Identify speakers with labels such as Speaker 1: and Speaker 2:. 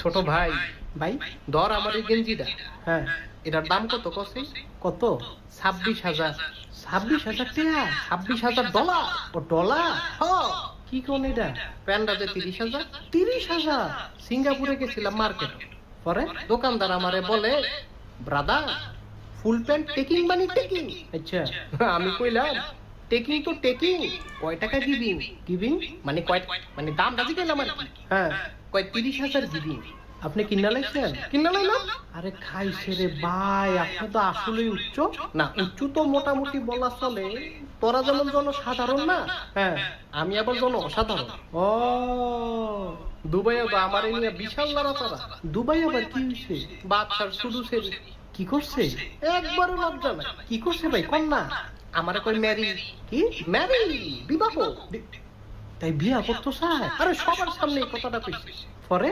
Speaker 1: ছোট ভাই
Speaker 2: ভাই
Speaker 1: ধর আমার এই গেঞ্জিটা।
Speaker 2: হ্যাঁ
Speaker 1: এটার দাম কত কসে?
Speaker 2: কত?
Speaker 1: ছাব্বিশ হাজার।
Speaker 2: ছাব্বিশ হাজার টাকা
Speaker 1: ছাব্বিশ হাজার ডলার।
Speaker 2: ও ডলার?
Speaker 1: হ
Speaker 2: কি কোন এটা?
Speaker 1: প্যান্ডাতে তিরিশ হাজার?
Speaker 2: তিরিশ হাজার।
Speaker 1: সিঙ্গাপুরে গেছিলাম মার্কেট।
Speaker 2: পরে
Speaker 1: দোকানদার আমারে বলে ব্রাদার ফুল প্যান্ট টেকিং মানে টেকিং।
Speaker 2: আচ্ছা
Speaker 1: আমি কইলাম টেকিং তো টেকিং কয় টাকা গিভিং?
Speaker 2: গিভিং
Speaker 1: মানে কয় মানে দাম রাজি গেলাম আর কি।
Speaker 2: হ্যাঁ
Speaker 1: কয় তিরিশ হাজার গিভিং
Speaker 2: আপনি কিনা লাইছেন
Speaker 1: কিনা লাইলাম
Speaker 2: আরে খাইছে রে ভাই আপনি তো আসলেই উচ্চ।
Speaker 1: না। উঁচু তো মোটামুটি বলা চলে তোরা যেমন জনসাধারণ না
Speaker 2: হ্যাঁ
Speaker 1: আমি আবার জন অসাধারণ।
Speaker 2: ও
Speaker 1: দুবাইও তো আমার নিয়ে বিশাল লড়া তারা
Speaker 2: দুবাই আবার কি হয়েছে
Speaker 1: বাচ্চার শুধু সেরি
Speaker 2: কি করছে?
Speaker 1: একবারও লজ্জা নাই।
Speaker 2: কি করছে ভাই কন্যা?
Speaker 1: আমারে কই ম্যারি।
Speaker 2: কি?
Speaker 1: ম্যারি বিবাহ।
Speaker 2: তাই বিয়া করতো স্যার?
Speaker 1: আরে সবার সামনে এই কথাটা কইছি।
Speaker 2: পরে?